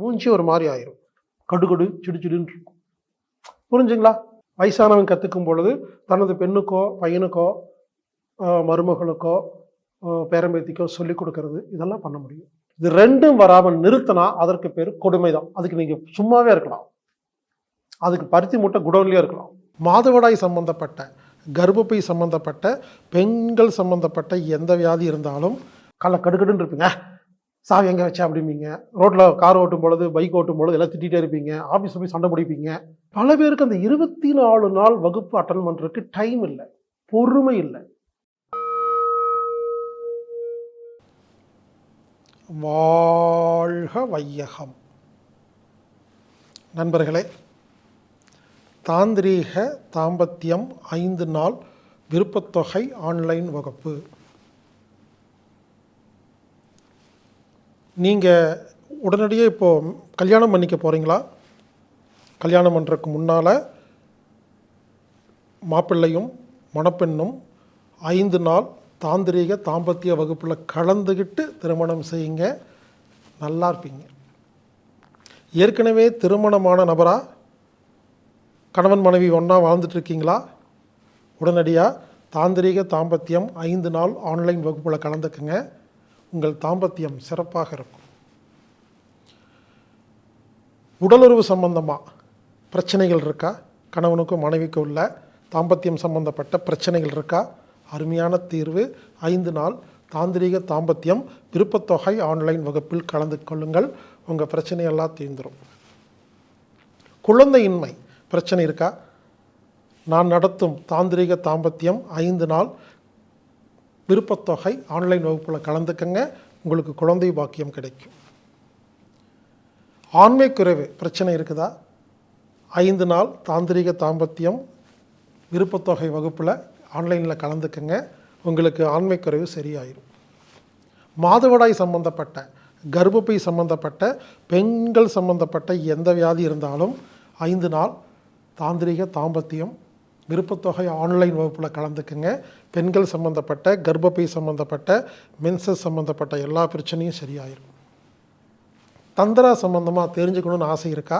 மூஞ்சி ஒரு மாதிரி ஆயிரும். கடுகடு சிடுச்சிடுன்னு இருக்கும். புரிஞ்சுங்களா? வயசானவன் கற்றுக்கும் பொழுது தனது பெண்ணுக்கோ பையனுக்கோ மருமகளுக்கோ பேரம்பேத்திக்கோ சொல்லிக் கொடுக்கறது. இதெல்லாம் பண்ண முடியும். இது ரெண்டும் வராமல் நிறுத்தினா அதற்கு பேர் கொடுமை தான் அதுக்கு நீங்கள் சும்மாவே இருக்கலாம். அதுக்கு பருத்தி மூட்டை குடோன்லேயே இருக்கலாம். மாதவிடாய் சம்பந்தப்பட்ட கர்ப்பப்பை சம்பந்தப்பட்ட பெண்கள் சம்பந்தப்பட்ட எந்த வியாதி இருந்தாலும் காலை கடுக்கடுன்னு இருப்பீங்க. சாவி எங்கே வச்சா? அப்படிம்பீங்க. ரோட்டில் கார் ஓட்டும் பொழுது பைக் ஓட்டும் பொழுது எல்லாம் திட்டிகிட்டே இருப்பீங்க. ஆஃபீஸில் போய் சண்டை பிடிப்பீங்க. பல பேருக்கு அந்த இருபத்தி நாலு நாள் வகுப்பு அட்டன் பண்ணுறதுக்கு டைம் இல்லை. பொறுமை இல்லை. வாழ்க வையகம். நண்பர்களே தாந்திரீக தாம்பத்தியம் ஐந்து நாள் விருப்பத்தொகை ஆன்லைன் வகுப்பு. நீங்கள் உடனடியே இப்போது கல்யாணம் பண்ணிக்க போகிறீங்களா கல்யாணம் பண்ணுறதுக்கு முன்னால் மாப்பிள்ளையும் மணப்பெண்ணும் ஐந்து நாள் தாந்திரீக தாம்பத்திய வகுப்பில் கலந்துக்கிட்டு திருமணம் செய்யுங்க. நல்லா இருப்பீங்க. ஏற்கனவே திருமணமான நபரா? கணவன் மனைவி ஒன்றா வாழ்ந்துட்டு இருக்கீங்களா? உடனடியாக தாந்திரீக தாம்பத்தியம் ஐந்து நாள் ஆன்லைன் வகுப்பில் கலந்துக்குங்க. உங்கள் தாம்பத்தியம் சிறப்பாக இருக்கும். உடலுறவு சம்பந்தமாக பிரச்சனைகள் இருக்கா? கணவனுக்கும் மனைவிக்கும் உள்ள தாம்பத்தியம் சம்பந்தப்பட்ட பிரச்சனைகள் இருக்கா? அருமையான தீர்வு. ஐந்து நாள் தாந்திரிக தாம்பத்தியம் விருப்பத்தொகை ஆன்லைன் வகுப்பில் கலந்து கொள்ளுங்கள். உங்கள் பிரச்சனையெல்லாம் தீர்ந்துடும் குழந்தையின்மை பிரச்சனை இருக்கா? நான் நடத்தும் தாந்திரிக தாம்பத்தியம் ஐந்து நாள் விருப்பத்தொகை ஆன்லைன் வகுப்பில் கலந்துக்கங்க. உங்களுக்கு குழந்தை பாக்கியம் கிடைக்கும். ஆண்மை குறைவு பிரச்சனை இருக்குதா? ஐந்து நாள் தாந்திரிக தாம்பத்தியம் விருப்பத்தொகை வகுப்பில் ஆன்லைனில் கலந்துக்கங்க. உங்களுக்கு ஆண்மை குறைவு சரியாயிடும் மாதவிடாய் சம்பந்தப்பட்ட கர்ப்பப்பை சம்பந்தப்பட்ட பெண்கள் சம்பந்தப்பட்ட எந்த வியாதி இருந்தாலும் ஐந்து நாள் தாந்திரிக தாம்பத்தியம் விருப்பத்தொகை ஆன்லைன் வகுப்பில் கலந்துக்குங்க. பெண்கள் சம்பந்தப்பட்ட கர்ப்பப்பை சம்பந்தப்பட்ட மென்சஸ் சம்பந்தப்பட்ட எல்லா பிரச்சனையும் சரியாயிரும். தந்திரா சம்பந்தமாக தெரிஞ்சுக்கணும்னு ஆசை இருக்கா?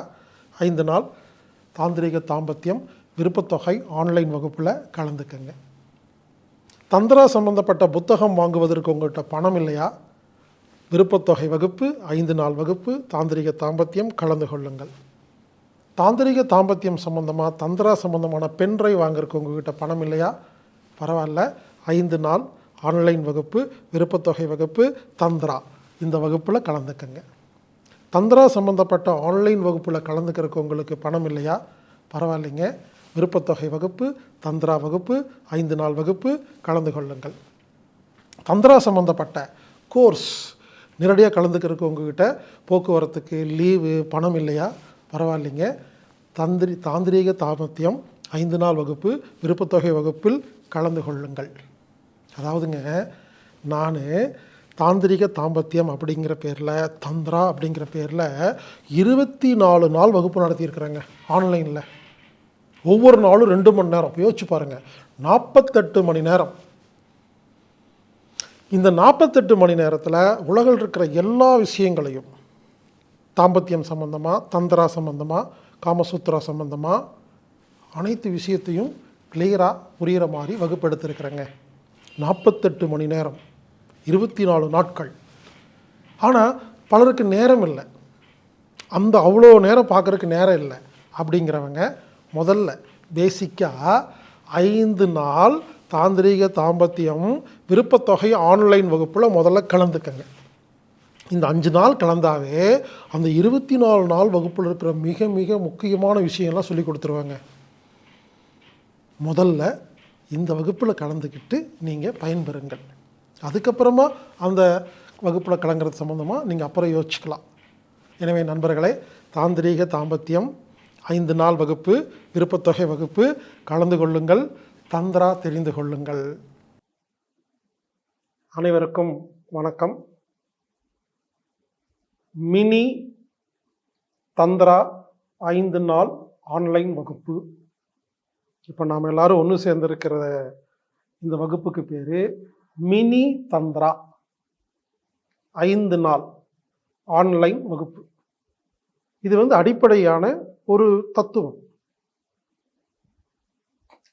ஐந்து நாள். தாந்திரிக தாம்பத்தியம் விருப்பத்தொகை ஆன்லைன் வகுப்பில் கலந்துக்குங்க. தந்திரா சம்பந்தப்பட்ட புத்தகம் வாங்குவதற்கு உங்கள்கிட்ட பணம் இல்லையா? விருப்பத்தொகை வகுப்பு ஐந்து நாள் வகுப்பு தாந்திரிக தாம்பத்தியம் கலந்து கொள்ளுங்கள். தாந்திரிக தாம்பத்தியம் சம்பந்தமாக தந்திரா சம்பந்தமான பென்ட்ரைவ் வாங்குறதுக்கு உங்ககிட்ட பணம் இல்லையா? பரவாயில்ல. ஐந்து நாள் ஆன்லைன் வகுப்பு விருப்பத்தொகை வகுப்பு தந்திரா. இந்த வகுப்பில் கலந்துக்கங்க. தந்திரா சம்பந்தப்பட்ட ஆன்லைன் வகுப்பில் கலந்துக்கிறதுக்கு உங்களுக்கு பணம் இல்லையா? பரவாயில்லைங்க. விருப்பத்தொகை வகுப்பு தந்திரா வகுப்பு ஐந்து நாள் வகுப்பு கலந்து கொள்ளுங்கள். தந்திரா சம்பந்தப்பட்ட கோர்ஸ் நேரடியாக கலந்துக்கிறதுக்கு உங்ககிட்ட போக்குவரத்துக்கு லீவு பணம் இல்லையா? பரவாயில்லைங்க. தந்திரி தாந்திரீக தாமத்தியம் ஐந்து நாள் வகுப்பு விருப்பத்தொகை வகுப்பில் கலந்து கொள்ளுங்கள். அதாவதுங்க நான் தாந்திரிக தாம்பத்தியம் அப்படிங்கிற பேரில் தந்திரா அப்படிங்கிற பேரில் இருபத்தி நாலு நாள் வகுப்பு நடத்தியிருக்கிறேங்க ஆன்லைனில். ஒவ்வொரு நாளும் ரெண்டு மணி நேரம். யோசிச்சு பாருங்கள் நாற்பத்தெட்டு மணி நேரம். இந்த நாற்பத்தெட்டு மணி நேரத்தில் உலகில் இருக்கிற எல்லா விஷயங்களையும் தாம்பத்தியம் சம்பந்தமாக தந்திரா சம்பந்தமாக காமசூத்ரா சம்பந்தமாக அனைத்து விஷயத்தையும் கிளியராக புரிகிற மாதிரி வகுப்பெடுத்திருக்கிறேங்க. நாற்பத்தெட்டு மணி நேரம் இருபத்தி நாலு நாட்கள். ஆனால் பலருக்கு நேரம் இல்லை. அந்த அவ்வளோ நேரம் பார்க்குறதுக்கு நேரம் இல்லை. அப்படிங்கிறவங்க முதல்ல பேசிக்காக ஐந்து நாள் தாந்திரீக தாம்பத்தியம் விருப்பத்தொகை ஆன்லைன் வகுப்பில் முதல்ல கலந்துக்கங்க. இந்த அஞ்சு நாள் கலந்தாவே அந்த இருபத்தி நாலு நாள் வகுப்பில் இருக்கிற மிக மிக முக்கியமான விஷயம்லாம் சொல்லி கொடுத்துருவாங்க. முதல்ல இந்த வகுப்பில் கலந்துக்கிட்டு நீங்கள் பயன்பெறுங்கள். அதுக்கப்புறமா அந்த வகுப்பில் கலங்கிறது சம்மந்தமாக நீங்கள் அப்புறம் யோசிச்சுக்கலாம். எனவே நண்பர்களே தாந்திரீக தாம்பத்தியம் ஐந்து நாள் வகுப்பு விருப்பத்தொகை வகுப்பு கலந்து கொள்ளுங்கள் தந்திரா தெரிந்து கொள்ளுங்கள். அனைவருக்கும் வணக்கம். மினி தந்திரா ஐந்து நாள் ஆன்லைன் வகுப்பு. இப்போ நாம் எல்லாரும் ஒன்று சேர்ந்திருக்கிற இந்த வகுப்புக்கு பேர் மினி தந்திரா ஐந்து நாள் ஆன்லைன் வகுப்பு. இது வந்து அடிப்படையான ஒரு தத்துவம்.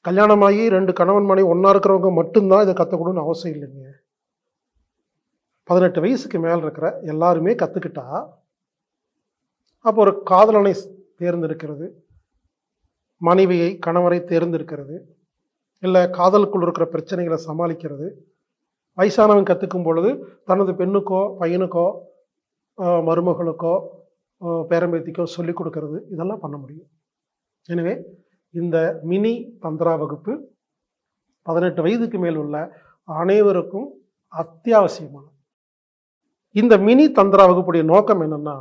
கல்யாணமாகி ரெண்டு கணவன் மனைவி ஒன்றா இருக்கிறவங்க மட்டும்தான் இதை கற்றுக்கணும்னு அவசியம் இல்லைங்க. பதினெட்டு வயசுக்கு மேல் இருக்கிற எல்லாருமே கற்றுக்கிட்டா அப்போ ஒரு காதலனை தேர்ந்தெடுக்கிறது. மனைவியை கணவரை தேர்ந்தெடுக்கிறது. இல்லை காதலுக்குள் இருக்கிற பிரச்சனைகளை சமாளிக்கிறது. வயசானவன் கற்றுக்கும் பொழுது தனது பெண்ணுக்கோ பையனுக்கோ மருமகளுக்கோ பேரம்பேத்திக்கோ சொல்லிக் கொடுக்கறது. இதெல்லாம் பண்ண முடியும். எனவே இந்த மினி தந்திரா வகுப்பு பதினெட்டு வயதுக்கு மேல் உள்ள அனைவருக்கும் அத்தியாவசியமானது. இந்த மினி தந்திரா வகுப்புடைய நோக்கம் என்னன்னா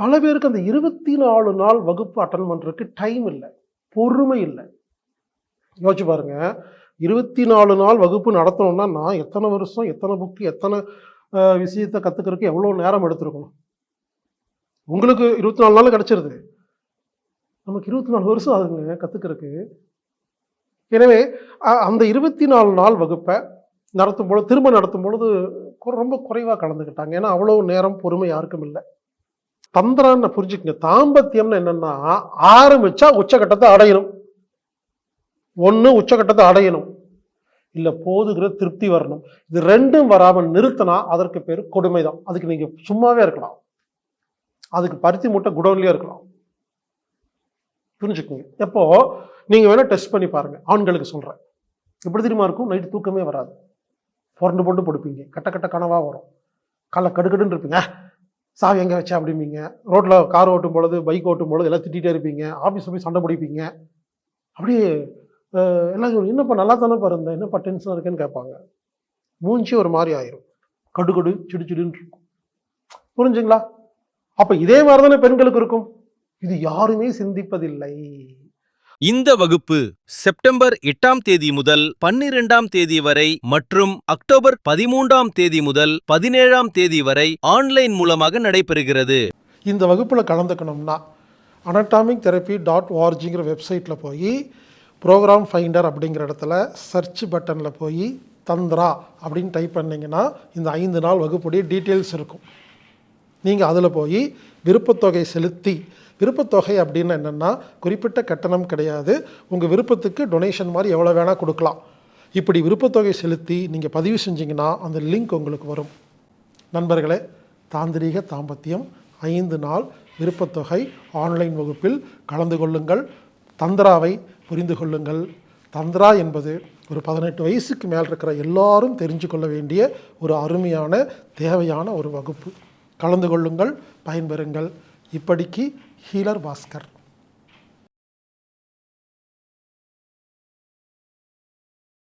பல பேருக்கு அந்த இருபத்தி நாலு நாள் வகுப்பு அட்டன் பண்றதுக்கு டைம் இல்லை பொறுமை இல்லை. யோசிச்சு பாருங்க இருபத்தி நாலு நாள் வகுப்பு நடத்தணும்னா நான் எத்தனை வருஷம் எத்தனை புக்கு எத்தனை விஷயத்தை கத்துக்கிறதுக்கு எவ்வளோ நேரம் எடுத்திருக்கணும்? உங்களுக்கு இருபத்தி நாலு நாள் கிடைச்சிருது. நமக்கு இருபத்தி நாலு வருஷம் ஆகுங்க கத்துக்கிறதுக்கு. எனவே அந்த இருபத்தி நாலு நாள் வகுப்பை நடத்தும் பொழுது திரும்ப நடத்தும் பொழுது ரொம்ப குறைவாக கலந்துக்கிட்டாங்க. ஏன்னா அவ்வளோ நேரம் பொறுமை யாருக்கும் இல்லை. தந்திரான்னு புரிஞ்சுக்கங்க. தாம்பத்தியம்னு என்னன்னா ஆரம்பிச்சா உச்சகட்டத்தை அடையணும். ஒன்று உச்சகட்டத்தை அடையணும். இல்லை போதுகிற திருப்தி வரணும். இது ரெண்டும் வராமல் நிறுத்தினா அதற்கு பேர் கொடுமை தான் அதுக்கு நீங்கள் சும்மாவே இருக்கலாம். அதுக்கு பருத்தி மூட்டை குடோன்லேயே இருக்கலாம். புரிஞ்சுக்கோங்க. எப்போ? நீங்கள் வேணால் டெஸ்ட் பண்ணி பாருங்க. ஆண்களுக்கு சொல்கிறேன் எப்படி தெரியுமா இருக்கும்? நைட்டு தூக்கமே வராது. புரண்டு போட்டு படுப்பீங்க. கட்ட கட்ட கனவாக வரும். காலை கடுக்கடுன்னு இருப்பீங்க. சாவி எங்கே வச்சா? அப்படிம்பீங்க. ரோட்டில் கார் ஓட்டும் பொழுது பைக் ஓட்டும் பொழுது எல்லாம் திட்டிகிட்டே இருப்பீங்க. ஆஃபீஸில் போய் சண்டை பிடிப்பீங்க. அப்படியே எல்லாம் சொல்லுங்க. என்னப்பா நல்லா தானே பாருந்த என்னப்பா டென்ஷனாக இருக்குன்னு கேட்பாங்க. மூஞ்சி ஒரு மாதிரி ஆயிரும். கடுகடு சிடு சிடுன்னு இருக்கும். புரிஞ்சுங்களா? அப்போ இதே மாதிரி தானே பெண்களுக்கு இருக்கும். இது யாருமே சிந்திப்பதில்லை. இந்த வகுப்பு செப்டம்பர் எட்டாம் தேதி முதல் பன்னிரெண்டாம் தேதி வரை மற்றும் அக்டோபர் பதிமூன்றாம் தேதி முதல் பதினேழாம் தேதி வரை ஆன்லைன் மூலமாக நடைபெறுகிறது. இந்த வகுப்பில் கலந்துக்கணும்னா அனட்டாமிக் தெரப்பி டாட் ஓஆர்ஜிங்கிற வெப்சைட்டில் போய் ப்ரோக்ராம் ஃபைண்டர் அப்படிங்கிற இடத்துல சர்ச் பட்டனில் போய் தந்திரா அப்படின்னு டைப் பண்ணிங்கன்னா இந்த ஐந்து நாள் வகுப்புடைய டீட்டெயில்ஸ் இருக்கும். நீங்கள் அதில் போய் விருப்பத்தொகை செலுத்தி விருப்பத்தொகை அப்படின்னு என்னென்னா குறிப்பிட்ட கட்டணம் கிடையாது. உங்கள் விருப்பத்துக்கு டொனேஷன் மாதிரி எவ்வளோ வேணால் கொடுக்கலாம். இப்படி விருப்பத்தொகை செலுத்தி நீங்கள் பதிவு செஞ்சிங்கன்னா அந்த லிங்க் உங்களுக்கு வரும். நண்பர்களே தாந்திரீக தாம்பத்தியம் ஐந்து நாள் விருப்பத்தொகை ஆன்லைன் வகுப்பில் கலந்து கொள்ளுங்கள். தந்திராவை புரிந்து கொள்ளுங்கள். தந்திரா என்பது ஒரு பதினெட்டு வயசுக்கு மேல் இருக்கிற எல்லாரும் தெரிஞ்சு கொள்ள வேண்டிய ஒரு அருமையான தேவையான ஒரு வகுப்பு. கலந்து கொள்ளுங்கள் பயன்பெறுங்கள். இப்படிக்கு हीलर भास्कर